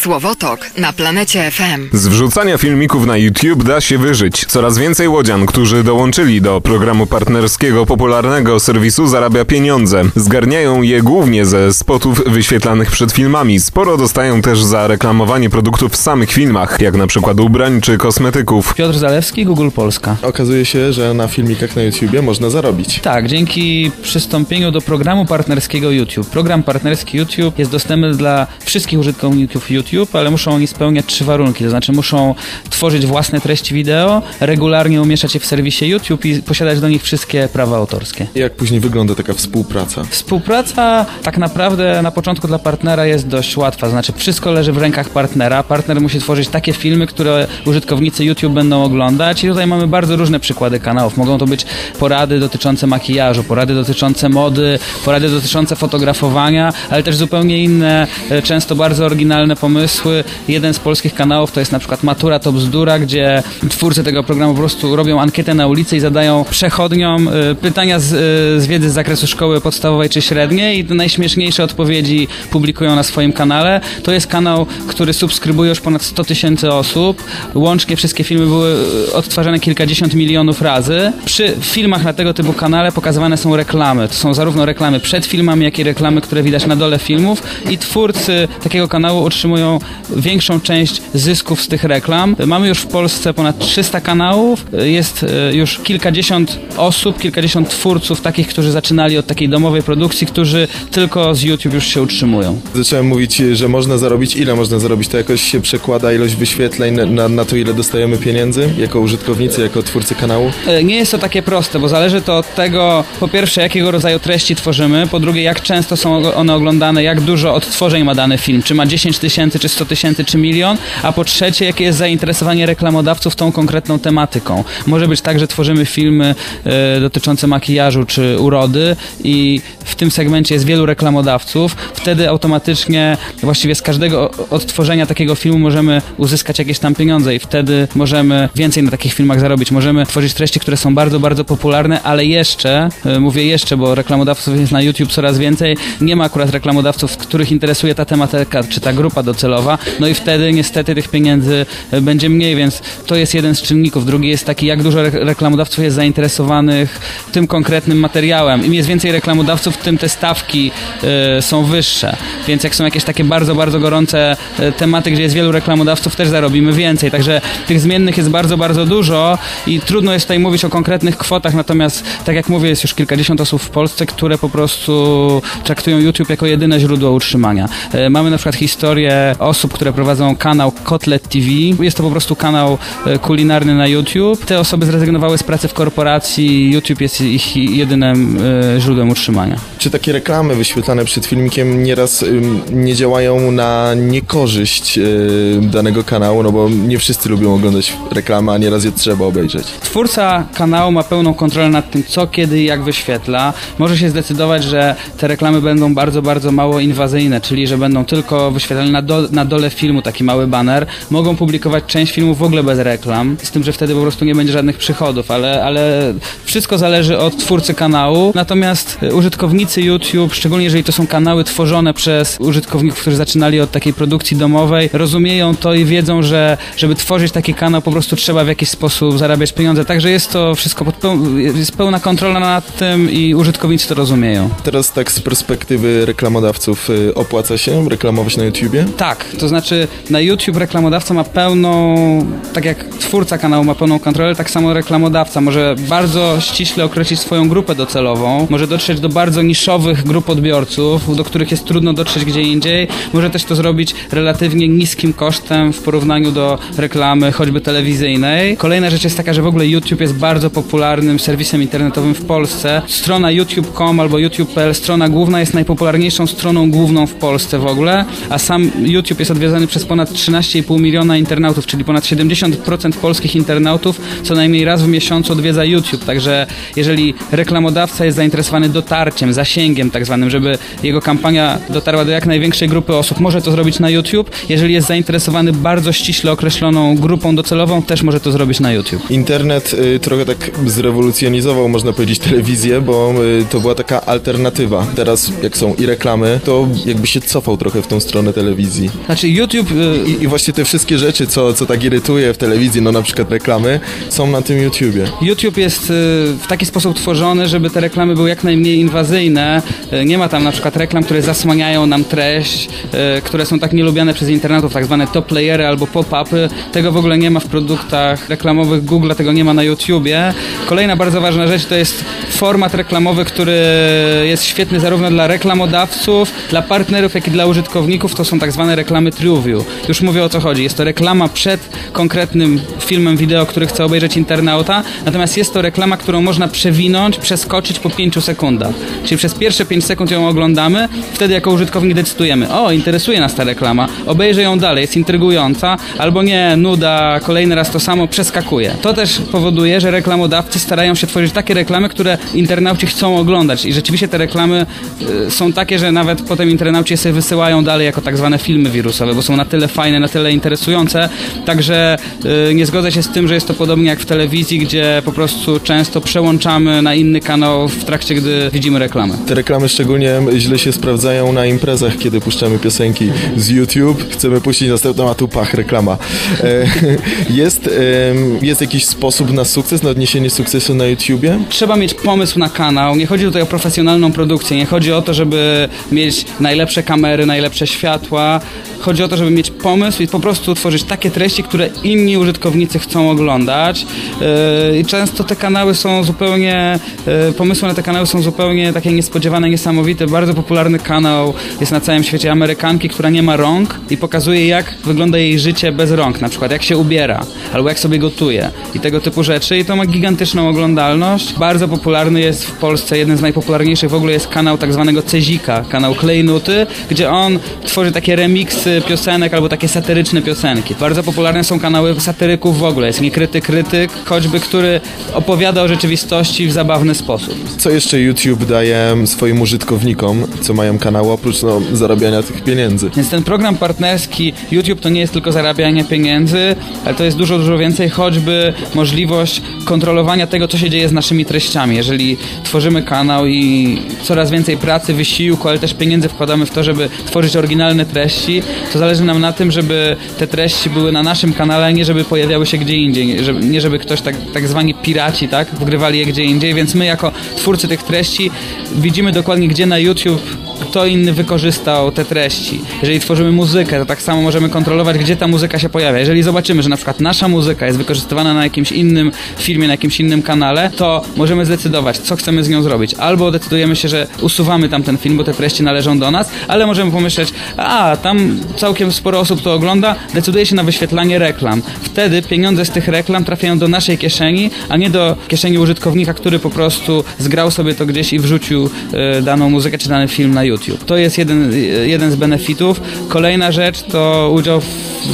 Słowotok na planecie FM. Z wrzucania filmików na YouTube da się wyżyć. Coraz więcej łodzian, którzy dołączyli do programu partnerskiego popularnego serwisu zarabia pieniądze. Zgarniają je głównie ze spotów wyświetlanych przed filmami. Sporo dostają też za reklamowanie produktów w samych filmach, jak na przykład ubrań czy kosmetyków. Piotr Zalewski, Google Polska. Okazuje się, że na filmikach na YouTubie można zarobić. Tak, dzięki przystąpieniu do programu partnerskiego YouTube. Program partnerski YouTube jest dostępny dla wszystkich użytkowników YouTube, ale muszą oni spełniać trzy warunki, to znaczy muszą tworzyć własne treści wideo, regularnie umieszczać je w serwisie YouTube i posiadać do nich wszystkie prawa autorskie. Jak później wygląda taka współpraca? Współpraca tak naprawdę na początku dla partnera jest dość łatwa, znaczy wszystko leży w rękach partnera. Partner musi tworzyć takie filmy, które użytkownicy YouTube będą oglądać i tutaj mamy bardzo różne przykłady kanałów. Mogą to być porady dotyczące makijażu, porady dotyczące mody, porady dotyczące fotografowania, ale też zupełnie inne, e, często bardzo oryginalne pomysły. Jeden z polskich kanałów to jest na przykład Matura to bzdura, gdzie twórcy tego programu po prostu robią ankietę na ulicy i zadają przechodniom e, pytania z, e, z wiedzy z zakresu szkoły podstawowej czy średniej i najśmieszniejsze odpowiedzi publikują na swoim kanale. To jest kanał, który subskrybuje już ponad 100 tysięcy osób. Łącznie wszystkie filmy były e, odtwarzane kilkadziesiąt milionów razy. Przy filmach na tego typu kanale pokazywane są reklamy. To są zarówno reklamy przed filmami, jak i reklamy, które widać na dole filmów i twórcy takiego kanału otrzymują większą część zysków z tych reklam. Mamy już w Polsce ponad 300 kanałów, jest e, już kilkadziesiąt osób, kilkadziesiąt twórców takich, którzy zaczynali od takiej domowej produkcji, którzy tylko z YouTube już się utrzymują. Zacząłem mówić, że można zarobić. Ile można zarobić? To jakoś się przekłada ilość wyświetleń na, na, to, ile dostajemy pieniędzy jako użytkownicy, jako twórcy kanału? E, Nie jest to takie proste, bo zależy to od tego, po pierwsze, jakiego rodzaju treści tworzymy, po drugie, jak często są one oglądane, jak dużo odtworzeń ma dany film, czy ma 10 tysięcy, czy 100 tysięcy, czy milion, a po trzecie, jakie jest zainteresowanie reklamodawców tą konkretną tematyką. Może być tak, że tworzymy filmy e, dotyczące makijażu czy urody i w tym segmencie jest wielu reklamodawców, wtedy automatycznie właściwie z każdego odtworzenia takiego filmu możemy uzyskać jakieś tam pieniądze i wtedy możemy więcej na takich filmach zarobić. Możemy tworzyć treści, które są bardzo, bardzo popularne, ale jeszcze, e, mówię jeszcze, bo reklamodawców jest na YouTube coraz więcej, nie ma akurat reklamodawców, których interesuje ta tematyka, czy ta grupa docelowa, no i wtedy niestety tych pieniędzy e, będzie mniej, więc to jest jeden z czynników. Drugi jest taki, jak dużo re- reklamodawców jest zainteresowanych tym konkretnym materiałem. Im jest więcej reklamodawców, tym te stawki e, są wyższe. Więc jak są jakieś takie bardzo, bardzo gorące e, tematy, gdzie jest wielu reklamodawców, też zarobimy więcej. Także tych zmiennych jest bardzo, bardzo dużo i trudno jest tutaj mówić o konkretnych kwotach, natomiast tak jak mówię, jest już kilkadziesiąt osób w Polsce, które po prostu traktują YouTube jako jedyne źródło utrzymania. Mamy na przykład historię osób, które prowadzą kanał Kotlet TV. Jest to po prostu kanał e, kulinarny na YouTube. Te osoby zrezygnowały z pracy w korporacji. YouTube jest ich jedynym e, źródłem utrzymania. Czy takie reklamy wyświetlane przed filmikiem nieraz nie działają na niekorzyść y, danego kanału? No bo nie wszyscy lubią oglądać reklamy, a nieraz je trzeba obejrzeć. Twórca kanału ma pełną kontrolę nad tym, co, kiedy i jak wyświetla. Może się zdecydować, że te reklamy będą bardzo, bardzo mało inwazyjne, czyli że będą tylko wyświetlane na, do, na dole filmu, taki mały banner. Mogą publikować część filmów w ogóle bez reklam, z tym, że wtedy po prostu nie będzie żadnych przychodów, ale, ale wszystko zależy od twórcy kanału. Natomiast y, użytkownicy YouTube, szczególnie jeżeli to są kanały tworzone przez użytkowników, którzy zaczynali od takiej produkcji domowej, rozumieją to i wiedzą, że żeby tworzyć taki kanał, po prostu trzeba w jakiś sposób zarabiać pieniądze. Także jest to wszystko pod peł- jest pełna kontrola nad tym i użytkownicy to rozumieją. Teraz tak z perspektywy reklamodawców y, opłaca się reklamować na YouTubie? Tak, to znaczy na YouTube reklamodawca ma pełną, tak jak twórca kanału ma pełną kontrolę, tak samo reklamodawca może bardzo ściśle określić swoją grupę docelową, może dotrzeć do bardzo niszowych grup odbiorców, do których jest trudno dotrzeć gdzie indziej, może też to zrobić relatywnie niskim kosztem w porównaniu do reklamy choćby telewizyjnej. Kolejna rzecz jest taka, że w ogóle YouTube jest bardzo popularnym serwisem internetowym w Polsce. Strona youtube.com albo youtube.pl, strona główna jest najpopularniejszą stroną główną w Polsce w ogóle, a sam YouTube jest odwiedzany przez ponad 13,5 miliona internautów, czyli ponad 70% polskich internautów co najmniej raz w miesiącu odwiedza YouTube. Także jeżeli reklamodawca jest zainteresowany dotarciem, zasięgiem tak zwanym, żeby jego kampania dotarła do jak największej grupy osób, może to zrobić na YouTube. Jeżeli jest zainteresowany bardzo ściśle określoną grupą docelową, też może to zrobić na YouTube. Internet y, trochę tak zrewolucjonizował, można powiedzieć, telewizję, bo y, to była taka alternatywa. Teraz, jak są i reklamy, to jakby się cofał trochę w tą stronę telewizji. Telewizji. Znaczy YouTube... y, I, I właśnie te wszystkie rzeczy, co, co tak irytuje w telewizji, no na przykład reklamy, są na tym YouTubie. YouTube jest y, w taki sposób tworzony, żeby te reklamy były jak najmniej inwazyjne. Y, Nie ma tam na przykład reklam, które zasłaniają nam treść, y, które są tak nielubiane przez internautów, tak zwane top playery albo pop-upy. Tego w ogóle nie ma w produktach reklamowych Google, tego nie ma na YouTubie. Kolejna bardzo ważna rzecz to jest format reklamowy, który jest świetny zarówno dla reklamodawców, dla partnerów, jak i dla użytkowników. To są tak zwane reklamy TrueView. Już mówię o co chodzi. Jest to reklama przed konkretnym filmem wideo, który chce obejrzeć internauta, natomiast jest to reklama, którą można przewinąć, przeskoczyć po 5 sekundach. Czyli przez pierwsze 5 sekund ją oglądamy, wtedy jako użytkownik decydujemy, o, interesuje nas ta reklama, obejrzę ją dalej, jest intrygująca, albo nie, nuda, kolejny raz to samo, przeskakuje. To też powoduje, że reklamodawcy starają się tworzyć takie reklamy, które internauci chcą oglądać i rzeczywiście te reklamy y, są takie, że nawet potem internauci je sobie wysyłają dalej jako tak zwane filmy wirusowe, bo są na tyle fajne, na tyle interesujące, także y, nie zgodzę się z tym, że jest to podobnie jak w telewizji, gdzie po prostu często przełączamy na inny kanał w trakcie, gdy widzimy reklamę. Te reklamy szczególnie źle się sprawdzają na imprezach, kiedy puszczamy piosenki z YouTube. Chcemy puścić następną, a tu pach, reklama. E, Jest, jest jakiś sposób na sukces, na odniesienie sukcesu na YouTubie? Trzeba mieć pomysł na kanał. Nie chodzi tutaj o profesjonalną produkcję. Nie chodzi o to, żeby mieć najlepsze kamery, najlepsze światła. Chodzi o to, żeby mieć pomysł i po prostu tworzyć takie treści, które inni użytkownicy chcą oglądać. Yy, I często te kanały są zupełnie, yy, pomysły na te kanały są zupełnie takie niespodziewane, niesamowite. Bardzo popularny kanał jest na całym świecie Amerykanki, która nie ma rąk i pokazuje, jak wygląda jej życie bez rąk. Na przykład, jak się ubiera, albo jak sobie gotuje i tego typu rzeczy. I to ma gigantyczną oglądalność. Bardzo popularny jest w Polsce, jeden z najpopularniejszych w ogóle jest kanał tak zwanego Cezika, kanał Klejnuty, gdzie on tworzy takie remiksy piosenek albo takie satyryczne piosenki. Bardzo popularne są kanały satyryków w ogóle. Jest Niekryty Krytyk, choćby, który opowiada o rzeczywistości w zabawny sposób. Co jeszcze YouTube daje swoim użytkownikom, co mają kanał, oprócz no, zarabiania tych pieniędzy? Więc ten program partnerski YouTube to nie jest tylko zarabianie pieniędzy, ale to jest dużo, dużo więcej, choćby możliwość kontrolowania tego, co się dzieje z naszymi treściami. Jeżeli tworzymy kanał i coraz więcej pracy, wysiłku, ale też pieniędzy wkładamy w to, żeby tworzyć oryginalne treści, to zależy nam na tym, żeby te treści były na naszym kanale, a nie żeby pojawiały się gdzie indziej, żeby, nie żeby ktoś tak, tak zwani piraci, tak, wgrywali je gdzie indziej, więc my jako twórcy tych treści widzimy dokładnie, gdzie na YouTube kto inny wykorzystał te treści. Jeżeli tworzymy muzykę, to tak samo możemy kontrolować, gdzie ta muzyka się pojawia. Jeżeli zobaczymy, że na przykład nasza muzyka jest wykorzystywana na jakimś innym filmie, na jakimś innym kanale, to możemy zdecydować, co chcemy z nią zrobić. Albo decydujemy się, że usuwamy tam ten film, bo te treści należą do nas, ale możemy pomyśleć, a tam całkiem sporo osób to ogląda, decyduje się na wyświetlanie reklam. Wtedy pieniądze z tych reklam trafiają do naszej kieszeni, a nie do kieszeni użytkownika, który po prostu zgrał sobie to gdzieś i wrzucił e, daną muzykę czy dany film na YouTube. To jest jeden, jeden z benefitów. Kolejna rzecz to udział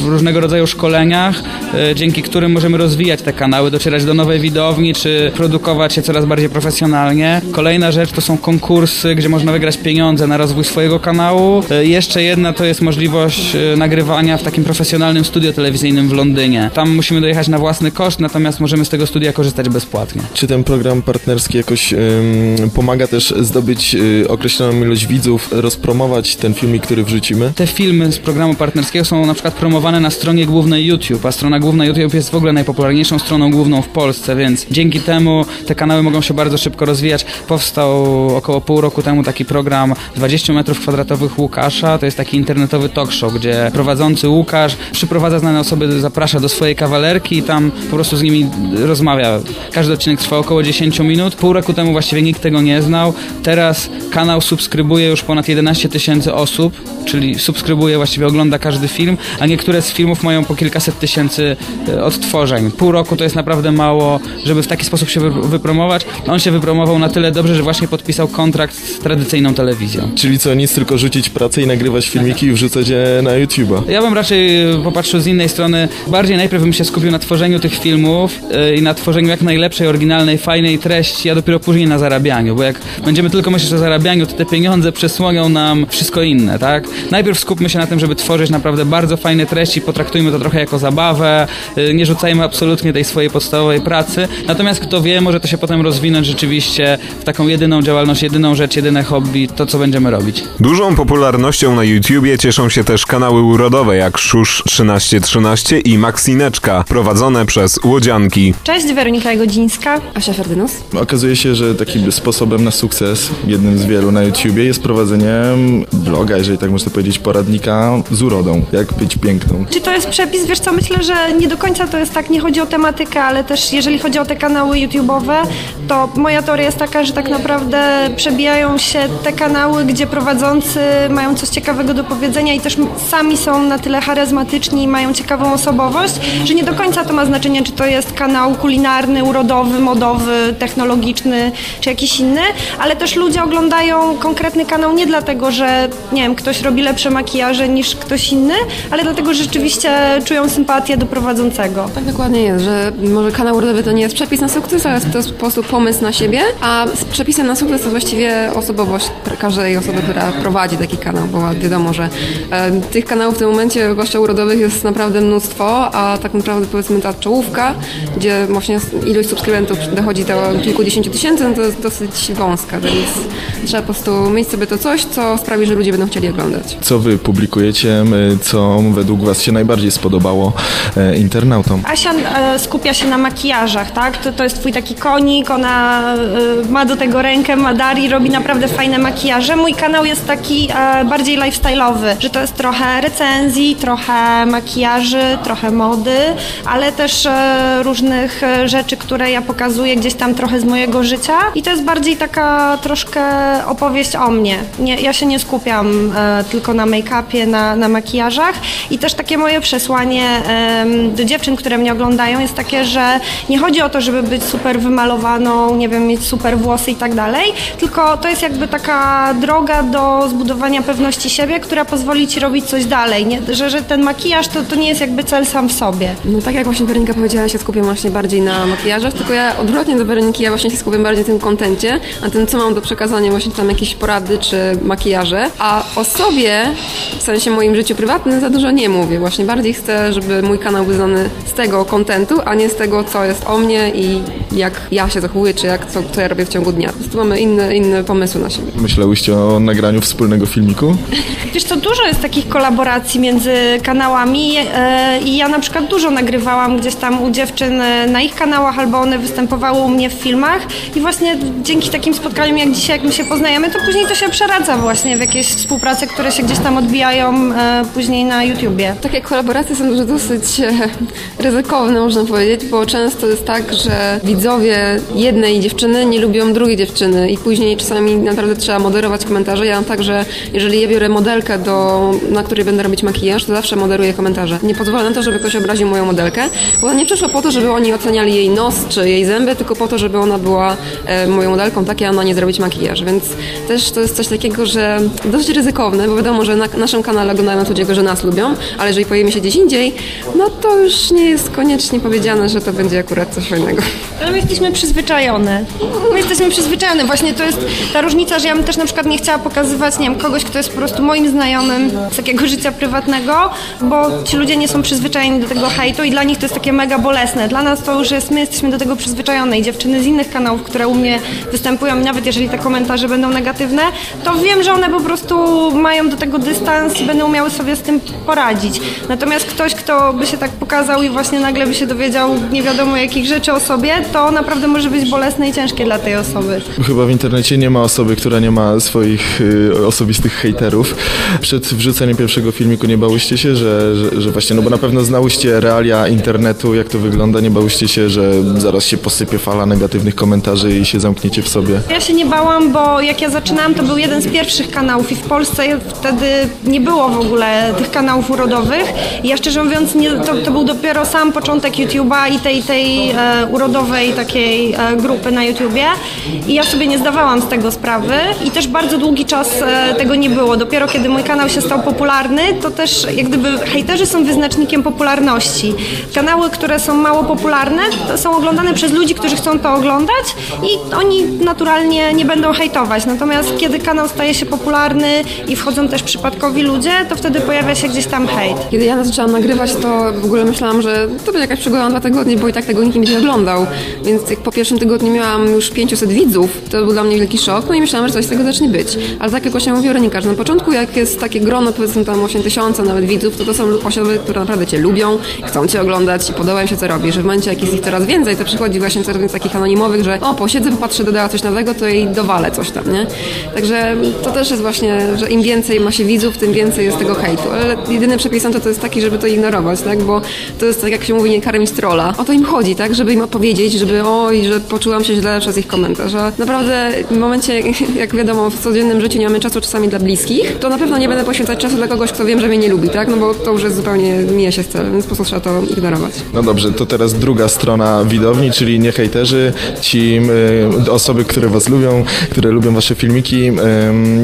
w różnego rodzaju szkoleniach, e, dzięki którym możemy rozwijać te kanały, docierać do nowej widowni, czy produkować się coraz bardziej profesjonalnie. Kolejna rzecz to są konkursy, gdzie można wygrać pieniądze na rozwój swojego kanału. E, Jeszcze jedna to jest możliwość e, nagrywania w takim profesjonalnym studio telewizyjnym w Londynie. Tam musimy dojechać na własny koszt, natomiast możemy z tego studia korzystać bezpłatnie. Czy ten program partnerski jakoś ym, pomaga też zdobyć y, określoną ilość widzów, rozpromować ten filmik, który wrzucimy? Te filmy z programu partnerskiego są na przykład promowane na stronie głównej YouTube, a strona główna YouTube jest w ogóle najpopularniejszą stroną główną w Polsce, więc dzięki temu te kanały mogą się bardzo szybko rozwijać. Powstał około pół roku temu taki program 20 metrów kwadratowych Łukasza, to jest taki internetowy talk show, gdzie prowadzący Łukasz przyprowadza znane osoby, zaprasza do swojej kawalerki i tam po prostu z nimi rozmawia. Każdy odcinek trwa około 10 minut. Pół roku temu właściwie nikt tego nie znał. Teraz kanał subskrybuje już ponad 11 tysięcy osób, czyli subskrybuje, właściwie ogląda każdy film, a niektóre z filmów mają po kilkaset tysięcy e, odtworzeń. Pół roku to jest naprawdę mało, żeby w taki sposób się wy- wypromować. On się wypromował na tyle dobrze, że właśnie podpisał kontrakt z tradycyjną telewizją. Czyli co, nic tylko rzucić pracę i nagrywać filmiki i wrzucać je na YouTube'a. Ja bym raczej e, popatrzył z innej strony. Bardziej najpierw bym się skupił na tworzeniu tych filmów e, i na tworzeniu jak najlepszej, oryginalnej, fajnej treści, a dopiero później na zarabianiu, bo jak będziemy tylko myśleć o zarabianiu, to te pieniądze przez zasłonią nam wszystko inne, tak? Najpierw skupmy się na tym, żeby tworzyć naprawdę bardzo fajne treści, potraktujmy to trochę jako zabawę, y, nie rzucajmy absolutnie tej swojej podstawowej pracy, natomiast kto wie, może to się potem rozwinąć rzeczywiście w taką jedyną działalność, jedyną rzecz, jedyne hobby, to co będziemy robić. Dużą popularnością na YouTubie cieszą się też kanały urodowe jak Szusz 1313 i Maxineczka, prowadzone przez łodzianki. Cześć, Weronika Jagodzińska. Asia Ferdynus. Okazuje się, że takim sposobem na sukces, jednym z wielu na YouTubie, jest prowadzenie bloga, jeżeli tak można powiedzieć, poradnika z urodą. Jak być piękną. Czy to jest przepis? Wiesz co, myślę, że nie do końca to jest tak, nie chodzi o tematykę, ale też jeżeli chodzi o te kanały YouTube'owe, to moja teoria jest taka, że tak naprawdę przebijają się te kanały, gdzie prowadzący mają coś ciekawego do powiedzenia i też sami są na tyle charyzmatyczni i mają ciekawą osobowość, że nie do końca to ma znaczenie, czy to jest kanał kulinarny, urodowy, modowy, technologiczny, czy jakiś inny, ale też ludzie oglądają konkretny kanał nie dlatego, że nie wiem, ktoś robi lepsze makijaże niż ktoś inny, ale dlatego, że rzeczywiście czują sympatię do prowadzącego. Tak dokładnie jest, że może kanał urodowy to nie jest przepis na sukces, ale to jest po prostu pomysł na siebie, a z przepisem na sukces to właściwie osobowość każdej osoby, która prowadzi taki kanał, bo wiadomo, że e, tych kanałów w tym momencie, zwłaszcza urodowych, jest naprawdę mnóstwo, a tak naprawdę powiedzmy ta czołówka, gdzie właśnie ilość subskrybentów dochodzi do kilkudziesięciu tysięcy, no to jest dosyć wąska, więc trzeba po prostu mieć sobie to coś, co sprawi, że ludzie będą chcieli oglądać. Co wy publikujecie, co według was się najbardziej spodobało e, internautom? Asia e, skupia się na makijażach, tak? To, to jest twój taki konik, ona e, ma do tego rękę, ma dar i robi naprawdę fajne makijaże. Mój kanał jest taki bardziej lifestyle'owy, że to jest trochę recenzji, trochę makijaży, trochę mody, ale też różnych rzeczy, które ja pokazuję gdzieś tam trochę z mojego życia i to jest bardziej taka troszkę opowieść o mnie. Nie, ja się nie skupiam e, tylko na make-upie, na, na makijażach i też takie moje przesłanie em, do dziewczyn, które mnie oglądają jest takie, że nie chodzi o to, żeby być super wymalowaną, nie wiem, mieć super włosy i tak dalej, tylko to jest jakby taka droga do zbudowania pewności siebie, która pozwoli ci robić coś dalej, nie? Że, że ten makijaż to, to nie jest jakby cel sam w sobie. No tak jak właśnie Weronika powiedziała, ja się skupiam właśnie bardziej na makijażach, tylko ja odwrotnie do Weroniki, ja właśnie się skupiam bardziej na tym kontencie, na tym, co mam do przekazania, właśnie tam jakieś porady czy makijaże, a o sobie, w sensie moim życiu prywatnym za dużo nie mówię. Właśnie bardziej chcę, żeby mój kanał był znany z tego kontentu, a nie z tego, co jest o mnie i jak ja się zachowuję, czy jak, co, co ja robię w ciągu dnia. Po prostu mamy inne, inne pomysły na siebie. Myślałyście o nagraniu wspólnego filmiku? Wiesz co, dużo jest takich kolaboracji między kanałami e, i ja na przykład dużo nagrywałam gdzieś tam u dziewczyn e, na ich kanałach albo one występowały u mnie w filmach i właśnie dzięki takim spotkaniom jak dzisiaj, jak my się poznajemy, to później to się przeradza właśnie w jakieś współprace, które się gdzieś tam odbijają e, później na YouTubie. Tak jak kolaboracje są już dosyć e, ryzykowne, można powiedzieć, bo często jest tak, że widzowie jednej dziewczyny nie lubią drugiej dziewczyny i później czasami naprawdę trzeba moderować komentarze. Ja mam tak, że jeżeli ja biorę modelkę, do, na której będę robić makijaż, to zawsze moderuję komentarze. Nie pozwolę na to, żeby ktoś obraził moją modelkę, bo ona nie przyszła po to, żeby oni oceniali jej nos czy jej zęby, tylko po to, żeby ona była e, moją modelką, tak ja na nie zrobić makijaż. Więc też to jest coś takiego, że dość ryzykowne, bo wiadomo, że na naszym kanale oglądają ludzie, którzy nas lubią, ale jeżeli pojawimy się gdzieś indziej, no to już nie jest koniecznie powiedziane, że to będzie akurat coś fajnego. Ale my jesteśmy przyzwyczajone. My jesteśmy przyzwyczajone. Właśnie to jest ta różnica, że ja bym też na przykład nie chciała pokazywać, nie wiem, kogoś, kto jest po prostu moim znajomym z takiego życia prywatnego, bo ci ludzie nie są przyzwyczajeni do tego hejtu i dla nich to jest takie mega bolesne. Dla nas to już jest, my jesteśmy do tego przyzwyczajone i dziewczyny z innych kanałów, które u mnie występują, nawet jeżeli te komentarze będą negatywne, to wiem, że one po prostu mają do tego dystans i będą umiały sobie z tym poradzić. Natomiast ktoś, kto by się tak pokazał i właśnie nagle by się dowiedział nie wiadomo jakich rzeczy o sobie, to naprawdę może być bolesne i ciężkie dla tej osoby. Chyba w internecie nie ma osoby, która nie ma swoich y, osobistych hejterów. Przed wrzuceniem pierwszego filmiku nie bałyście się, że, że, że właśnie, no bo na pewno znałyście realia internetu, jak to wygląda, nie bałyście się, że zaraz się posypie fala negatywnych komentarzy i się zamkniecie w sobie. Ja się nie bałam, bo jak ja zaczynałam, to był jeden z pierwszych kanałów i w Polsce wtedy nie było w ogóle tych kanałów urodowych. Ja szczerze mówiąc, nie, to, to był dopiero sam początek YouTube'a i tej, tej e, urodowej takiej e, grupy na YouTubie. I ja sobie nie zdawałam z tego sprawy i też bardzo długi czas e, tego nie było. Dopiero kiedy mój kanał się stał popularny, to też jak gdyby hejterzy są wyznacznikiem popularności. Kanały, które są mało popularne, są oglądane przez ludzi, którzy chcą to oglądać i oni naturalnie nie będą hejtować. Natomiast kiedy kanał staje się popularny i wchodzą też przypadkowi ludzie, to wtedy pojawia się gdzieś tam hejt. Kiedy ja zaczęłam nagrywać, to w ogóle myślałam, że to będzie jakaś przygoda na dwa tygodnie, bo i tak tego nikt nie oglądał. Więc jak po pierwszym tygodniu miałam już 500 widzów, to był dla mnie wielki szok, no i myślałam, że coś z tego zacznie być. Ale tak jak właśnie mówił Renika, że na początku jak jest takie grono, powiedzmy tam 8 tysiąca nawet widzów, to to są osoby, które naprawdę Cię lubią, chcą Cię oglądać i podoba im się co robisz. Że w momencie jak jest ich coraz więcej, to przychodzi właśnie coraz więcej takich anonimowych, że o, posiedzę, popatrzę, dodała coś nowego, to jej dowalę coś tam, nie? Także to też jest właśnie, że im więcej ma się widzów, tym więcej jest tego hejtu. Ale jedyny przepis na to, to jest taki, żeby to ignorować, tak? Bo to jest tak, jak się mówi, nie karmić trolla. O to im chodzi, tak? Żeby im opowiedzieć, żeby oj, że poczułam się źle przez ich komentarz. A naprawdę w momencie, jak wiadomo, w codziennym życiu nie mamy czasu czasami dla bliskich, to na pewno nie będę poświęcać czasu dla kogoś, kto wiem, że mnie nie lubi, tak? No bo to już jest zupełnie mija się z celem, więc po prostu trzeba to ignorować. No dobrze, to teraz druga strona widowni, czyli nie hejterzy, ci y, osoby, które was lubią, które lubią wasze filmiki, y,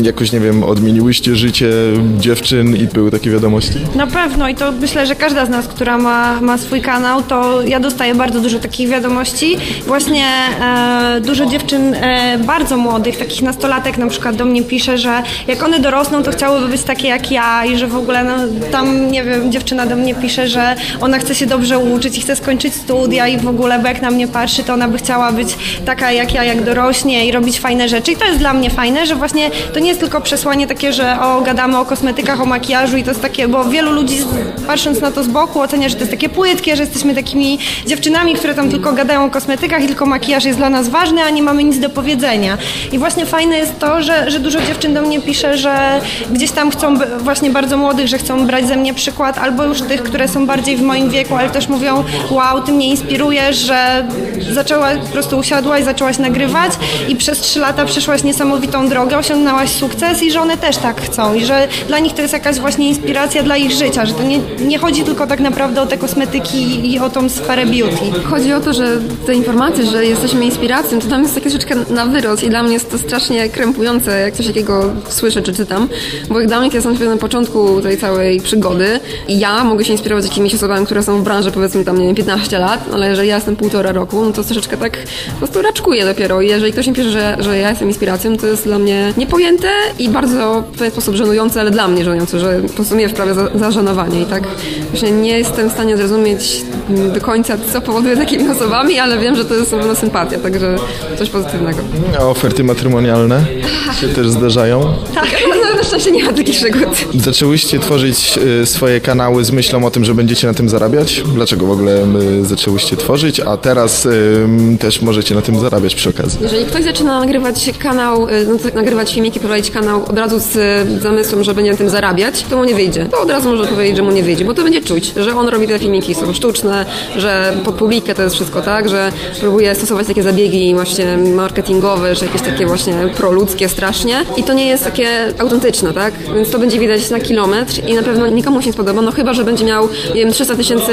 jakoś, nie wiem, odmieniłyście życie dziewczyn i były takie wiadomości? Na pewno i to myślę, że każda z nas, która ma, ma swój kanał, to ja dostaję bardzo dużo takich wiadomości. Właśnie e, dużo dziewczyn e, bardzo młodych, takich nastolatek na przykład do mnie pisze, że jak one dorosną, to chciałyby być takie jak ja i że w ogóle no, tam, nie wiem, dziewczyna do mnie pisze, że ona chce się dobrze uczyć i chce skończyć studia i w ogóle, bo jak na mnie patrzy, to ona by chciała być taka jak ja, jak dorośnie i robić fajne rzeczy. I to jest dla mnie fajne, że właśnie to nie jest tylko przesłanie takie, że o, gadamy o kosmetykach, o makijażu i to jest takie, bo wielu ludzi patrząc na to z boku ocenia, że to jest takie płytkie, że jesteśmy takimi dziewczynami, które tam tylko gadają o kosmetykach i tylko makijaż jest dla nas ważny, a nie mamy nic do powiedzenia. I właśnie fajne jest to, że, że dużo dziewczyn do mnie pisze, że gdzieś tam chcą, właśnie bardzo młodych, że chcą brać ze mnie przykład, albo już tych, które są bardziej w moim wieku, ale też mówią, wow, ty mnie inspirujesz, że zaczęłaś, po prostu usiadłaś, zaczęłaś nagrywać i przez trzy lata przeszłaś niesamowitą drogę, osiągnęłaś sukces i że one też tak chcą i że dla nich to jest jakaś właśnie inspiracja dla ich życia, że to nie, nie chodzi tylko tak naprawdę o te kosmetyki i o tą sferę beauty. Chodzi o to, że te informacje, że jesteśmy inspiracją, to tam jest takie troszeczkę na wyrost i dla mnie jest to strasznie krępujące, jak coś takiego słyszę czy czytam, bo jak dla mnie, kiedy jestem na początku tej całej przygody i ja mogę się inspirować jakimiś osobami, które są w branży powiedzmy tam, nie wiem, 15 lat, ale jeżeli ja jestem półtora roku, no to troszeczkę tak po prostu raczkuję dopiero i jeżeli ktoś mi pisze, że, że ja jestem inspiracją, to jest dla mnie niepojęte i bardzo w pewien sposób żenujące, ale dla mnie żenujące, że po prostu mnie wprawia za, zażenowanie i tak właśnie nie jestem w stanie zrozumieć do końca, co powoduje takimi osobami, ale wiem, że to jest pewna sympatia, także coś pozytywnego. A oferty matrymonialne się też zdarzają? Tak, na szczęście nie ma takich przygód. Zaczęłyście tworzyć y, swoje kanały z myślą o tym, że będziecie na tym zarabiać? Dlaczego w ogóle y, zaczęłyście tworzyć, a teraz y, też możecie na tym zarabiać przy okazji? Jeżeli ktoś zaczyna nagrywać kanał, no, nagrywać filmiki, prowadzić kanał od razu z zamysłem, że będzie na tym zarabiać, to mu nie wyjdzie. To od razu może powiedzieć, że mu nie wyjdzie, bo to będzie czuć, że on robi te filmiki, są sztuczne, że pod publikę to jest wszystko tak, że próbuje stosować takie zabiegi właśnie marketingowe, czy jakieś takie właśnie proludzkie strasznie i to nie jest takie autentyczne, tak? Więc to będzie widać na kilometr i na pewno nikomu się nie spodoba, no chyba, że będzie miał, nie wiem, 300 tysięcy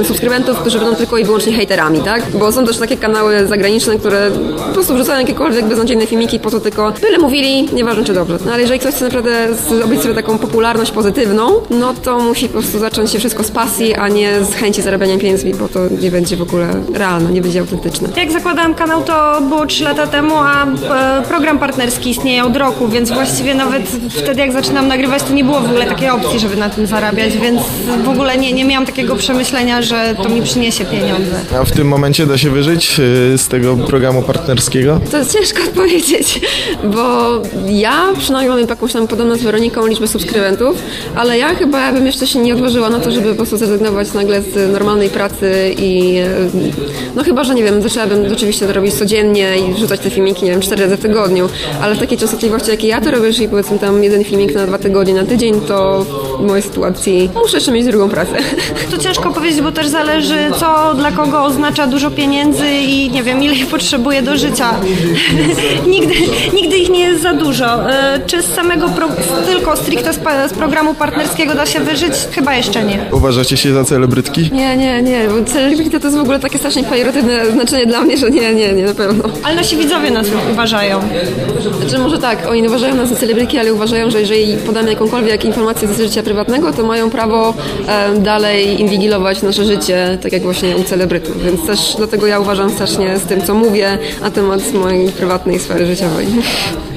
y, subskrybentów, którzy będą tylko i wyłącznie hejterami, tak? Bo są też takie kanały zagraniczne, które po prostu wrzucają jakiekolwiek beznadziejne filmiki po to tylko byle mówili, nieważne czy dobrze. No ale jeżeli ktoś chce naprawdę zrobić sobie taką popularność pozytywną, no to musi po prostu zacząć się wszystko z pasji, a nie z chęci zarabiania pieniędzmi, bo to nie będzie w ogóle realne, nie będzie autentyczne. Jak zakładałam kanał, to było 3 lata temu, a e, program partnerski istnieje od roku, więc właściwie nawet wtedy jak zaczynam nagrywać, to nie było w ogóle takiej opcji, żeby na tym zarabiać, więc w ogóle nie, nie miałam takiego przemyślenia, że to mi przyniesie pieniądze. A w tym momencie da się wyżyć y, z tego programu partnerskiego? To jest ciężko odpowiedzieć, bo ja przynajmniej mam jakąś tam podobną z Weroniką liczbę subskrybentów, ale ja chyba bym jeszcze się nie odważyła na to, żeby po prostu zrezygnować nagle z normalnej pracy i e, no chyba, że nie wiem, zaczęłabym oczywiście to robić codziennie i wrzucać te filmiki, nie wiem, cztery razy w tygodniu, ale w takiej częstotliwości, jakiej ja to robię, czyli powiedzmy tam jeden filmik na dwa tygodnie na tydzień, to w mojej sytuacji muszę jeszcze mieć drugą pracę. To ciężko powiedzieć, bo też zależy, co dla kogo oznacza dużo pieniędzy i nie wiem, ile ich potrzebuje do życia. nigdy, nigdy ich nie jest za dużo. E, Czy z samego pro, tylko stricte z, z programu partnerskiego da się wyżyć? Chyba jeszcze nie. Uważacie się za celebrytki? Nie, nie, nie, bo celebryty to jest w ogóle takie strasznie pejoratywne znaczenie dla mnie, że nie, nie, nie, na pewno. Ale nasi widzowie nas uważają. Znaczy może tak, oni uważają nas za celebryki, ale uważają, że jeżeli podamy jakąkolwiek informację z życia prywatnego, to mają prawo dalej inwigilować nasze życie, tak jak właśnie u celebrytów. Więc też dlatego ja uważam strasznie z tym, co mówię na temat mojej prywatnej sfery życiowej.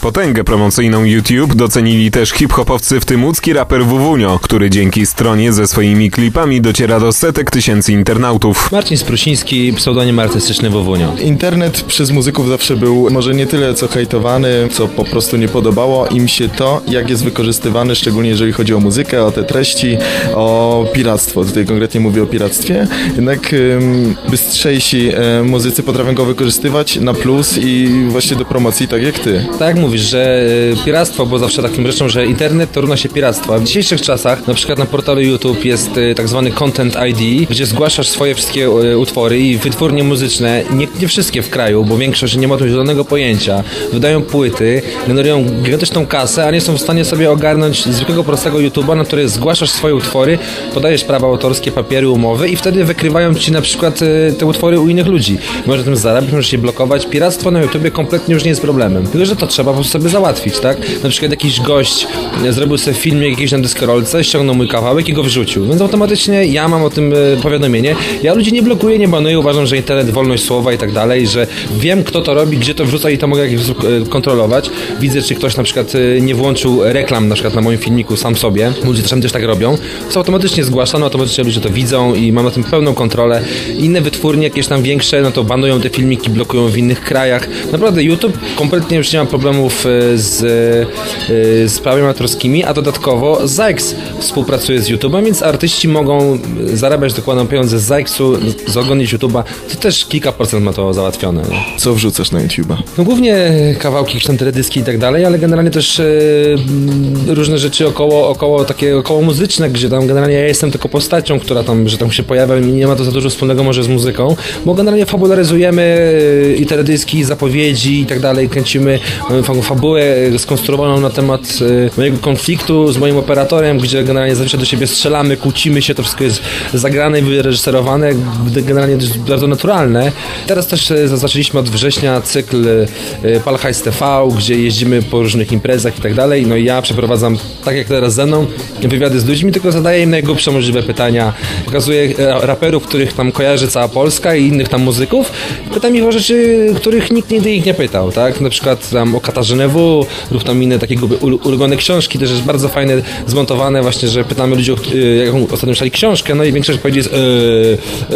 Potęgę promocyjną YouTube docenili też hip-hopowcy, w tym łódzki raper Wuwunio, który dzięki stronie ze swoimi klipami dociera do setek tysięcy internautów. Marcin Sprusiński, pseudonim artystyczny Wowunio. Internet przez muzyków zawsze był może nie tyle co hejtowany, co po prostu nie podobało im się to, jak jest wykorzystywany, szczególnie jeżeli chodzi o muzykę, o te treści, o piractwo. Tutaj konkretnie mówię o piractwie. Jednak ym, bystrzejsi y, muzycy potrafią go wykorzystywać na plus i właśnie do promocji, tak jak ty. Tak jak mówisz, że y, piractwo było zawsze takim rzeczą, że internet to równa się piractwo. A w dzisiejszych czasach, na przykład na portalu YouTube jest y, tak zwany Content ID, gdzie zgłaszasz swoje wszystkie y, utwory i wytwórnie muzyczne, nie, nie wszystkie w kraju, bo większość nie ma tu zielonego pojęcia, wydają płyty, generują gigantyczną kasę, a nie są w stanie sobie ogarnąć zwykłego, prostego YouTube'a, na który zgłaszasz swoje utwory, podajesz prawa autorskie, papiery, umowy i wtedy wykrywają ci na przykład te utwory u innych ludzi. Możesz tym zarabiać, możesz je blokować. Piractwo na YouTubie kompletnie już nie jest problemem. Tylko, że to trzeba po prostu sobie załatwić, tak? Na przykład jakiś gość zrobił sobie film jakiś na deskorolce, ściągnął mój kawałek i go wrzucił. Więc automatycznie ja mam o tym y, powiadomienie. Ja ludzi nie blokuję, nie banuję, uważam, że internet, wolność słowa i tak dalej, że wiem kto to robi, gdzie to wrzuca i to mogę sposób y, kontrolować. Widzę, czy ktoś na przykład y, nie włączył reklam na przykład na moim filmiku sam sobie. Ludzie czasami też tak robią. Co automatycznie zgłaszano, automatycznie ludzie to widzą i mam na tym pełną kontrolę. Inne wytwórnie, jakieś tam większe, no to banują te filmiki, blokują w innych krajach. Naprawdę YouTube kompletnie już nie ma problemów y, z, y, z prawami autorskimi, a dodatkowo Zykes współpracuje z YouTube'em, więc artyści mogą y, zarabiać dokładnie pieniądze z Zykes'u, z oglądać YouTube'a. To też kilka procent ma to załatwione. Nie? Co wrzucasz na YouTube'a? No głównie kawałki, jakieś tam teledyski i tak dalej, ale generalnie też e, mm, różne rzeczy około, około takie około muzyczne, gdzie tam generalnie ja jestem tylko postacią, która tam, że tam się pojawia i nie ma to za dużo wspólnego może z muzyką, bo generalnie fabularyzujemy e, i teledyski, i zapowiedzi i tak dalej, kręcimy fabułę e, skonstruowaną na temat e, mojego konfliktu z moim operatorem, gdzie generalnie zawsze do siebie strzelamy, kłócimy się, to wszystko jest zagrane i wyreżyserowane, generalnie to jest bardzo naturalne. Teraz też e, zaczęliśmy od września cykl Palhajs TV, gdzie jeździmy po różnych imprezach i tak dalej. No i ja przeprowadzam, tak jak teraz ze mną, wywiady z ludźmi, tylko zadaję im najgłupsze możliwe pytania. Pokazuję raperów, których tam kojarzy cała Polska i innych tam muzyków. Pytam ich o rzeczy, których nikt nigdy ich nie pytał, tak? Na przykład tam o Katarzynę W lub tam inne takie ulu- ulubione książki, też jest bardzo fajne, zmontowane właśnie, że pytamy ludzi, o, y, jaką ostatnio czytali książkę, no i większość odpowiedzi jest yy,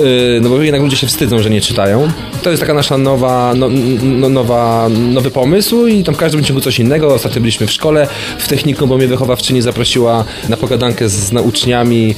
yy, no bo jednak ludzie się wstydzą, że nie czytają. To jest taka nasza nowa, no, no, nowa, nowy pomysł i tam w każdym ciągu coś innego. Ostatnio byliśmy w szkole, w technikum, bo mnie wychowawczyni zaprosiła na pogadankę z, nauczniami,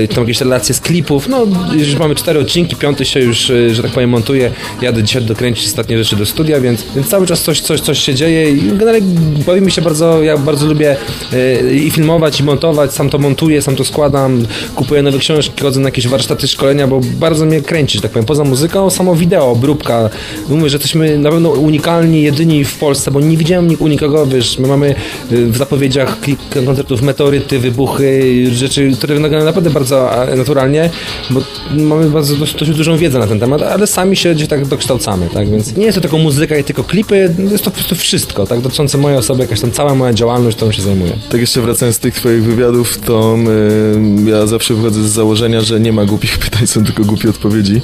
yy, tam jakieś relacje z klipów. No, już mamy cztery odcinki, piąty się już, yy, że tak powiem, montuje. Jadę dzisiaj dokręcić ostatnie rzeczy do studia, więc, więc cały czas coś, coś, coś się dzieje i generalnie bawimy się bardzo, ja bardzo lubię yy, i filmować, i montować, sam to montuję, sam to składam, kupuję nowe książki, chodzę na jakieś warsztaty, szkolenia, bo bardzo mnie kręci, że tak powiem. Poza muzyką, samo wideo, obróbka. Mówię, że jesteśmy na pewno unikalni, jedyni w Polsce, bo nie widziałem nikogo, wiesz, my mamy y, w zapowiedziach koncertów meteoryty, wybuchy, rzeczy, które wyglądają naprawdę bardzo naturalnie, bo mamy bardzo dość, dość dużą wiedzę na ten temat, ale sami się gdzieś tak dokształcamy, tak, więc nie jest to tylko muzyka i tylko klipy, jest to po prostu wszystko, tak, dotyczące mojej osoby, jakaś tam cała moja działalność, którą się zajmuję. Tak jeszcze wracając z tych twoich wywiadów, to y, ja zawsze wychodzę z założenia, że nie ma głupich pytań, są tylko głupie odpowiedzi.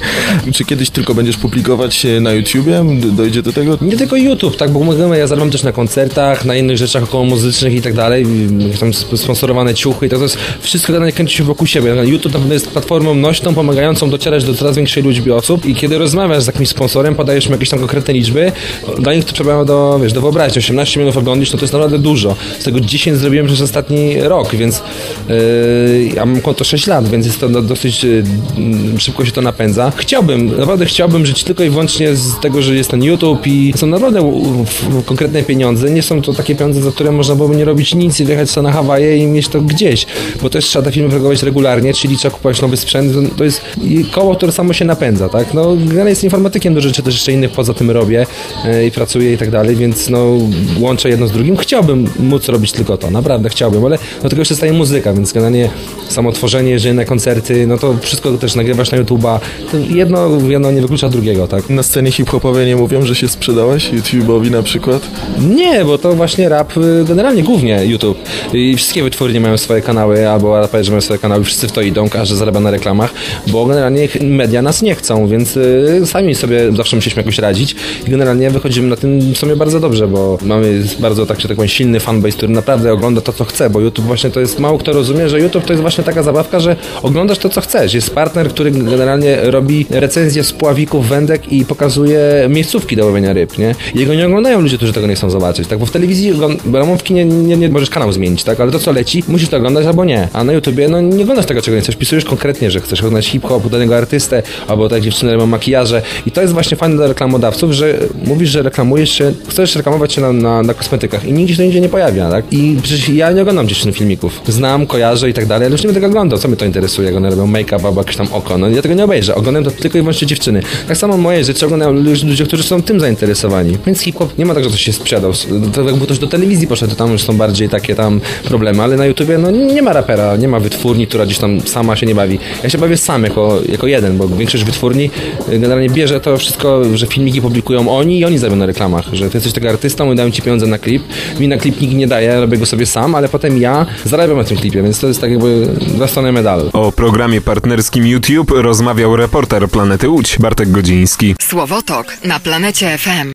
Czy kiedyś tylko będziesz publikować na YouTubie? Dojdzie do tego? Nie tylko YouTube, tak, bo mówimy, ja zarabiam też na koncertach, na innych rzeczach około muzycznych i tak dalej, tam sp- sponsorowane ciuchy i tak, to jest wszystko generalnie kręci się wokół siebie. YouTube na pewno jest platformą nośną, pomagającą docierać do coraz większej liczby osób i kiedy rozmawiasz z jakimś sponsorem, podajesz mu jakieś tam konkretne liczby, dla nich to trzeba do, wiesz, do wyobraźni, 18 milionów oglądnić, no to jest naprawdę dużo. Z tego 10 zrobiłem przez ostatni rok, więc yy, ja mam konto 6 lat, więc jest to no, dosyć yy, szybko się to napędza. Chciałbym, naprawdę chciałbym żyć tylko i wyłącznie z tego, że jest ten YouTube i są naprawdę konkretne pieniądze. Nie są to takie pieniądze, za które można byłoby nie robić nic i wyjechać sobie na Hawaje i mieć to gdzieś, bo też trzeba te filmy produkować regularnie, czyli trzeba kupować nowy sprzęt. To- To jest koło, które samo się napędza, tak? No, generalnie jest informatykiem, dużo rzeczy też jeszcze innych poza tym robię yy, i pracuję i tak dalej, więc no, łączę jedno z drugim. Chciałbym móc robić tylko to, naprawdę chciałbym, ale do tego jeszcze staje muzyka, więc generalnie samo tworzenie, jeżdżenie na koncerty, no to wszystko też nagrywasz na YouTube'a. Jedno, jedno nie wyklucza drugiego, tak? Na scenie hip-hopowej nie mówią, że się sprzedałeś YouTube'owi na przykład? Nie, bo to właśnie rap, y, generalnie głównie YouTube. I wszystkie wytwórnie mają swoje kanały, albo raperzy mają swoje kanały, wszyscy w to idą, każdy zarabia na reklamach, bo generalnie media nas nie chcą, więc y, sami sobie zawsze musieliśmy jakoś radzić i generalnie wychodzimy na tym sobie bardzo dobrze. Dobrze, bo mamy bardzo, tak, że tak powiem, silny fanbase, który naprawdę ogląda to, co chce, bo YouTube właśnie to jest, mało kto rozumie, że YouTube to jest właśnie taka zabawka, że oglądasz to, co chcesz. Jest partner, który generalnie robi recenzję spławików, wędek i pokazuje miejscówki do łowienia ryb, nie? Jego nie oglądają ludzie, którzy tego nie chcą zobaczyć, tak? Bo w telewizji, ramówki nie, nie, nie możesz kanał zmienić, tak? Ale to, co leci, musisz to oglądać albo nie. A na YouTubie, no nie oglądasz tego, czego nie chcesz. Pisujesz konkretnie, że chcesz oglądać hip-hop, danego artystę, albo tak dziewczyny robią makijaże. I to jest właśnie fajne dla reklamodawców, że mówisz, że reklamujesz się, chcesz reklamować się na, na, na kosmetykach i nigdzie się to nigdzie nie pojawia, tak? I przecież ja nie oglądam dziewczyn filmików. Znam, kojarzę i tak dalej, ale już nie będę tego oglądał. Co mnie to interesuje, jak one robią make-up albo jakieś tam oko. No ja tego nie obejrzę. Oglądam to tylko i wyłącznie dziewczyny. Tak samo moje rzeczy oglądają ludzie, którzy są tym zainteresowani. Więc hip-hop nie ma tak, że ktoś się sprzedał. To jakby ktoś do telewizji poszedł, to tam już są bardziej takie tam problemy, ale na YouTubie no nie ma rapera, nie ma wytwórni, która gdzieś tam sama się nie bawi. Ja się bawię sam jako, jako jeden, bo większość wytwórni y, generalnie bierze to wszystko, że filmiki publikują oni i oni zarabiają na reklamach, że ty jesteś tego artystą i dają ci pieniądze na klip. Mi na klip nikt nie daje, robię go sobie sam, ale potem ja zarabiam na tym klipie, więc to jest tak jakby dwa strony medalu. O programie partnerskim YouTube rozmawiał reporter Planety Łódź Bartek Godziński. Słowotok na planecie FM.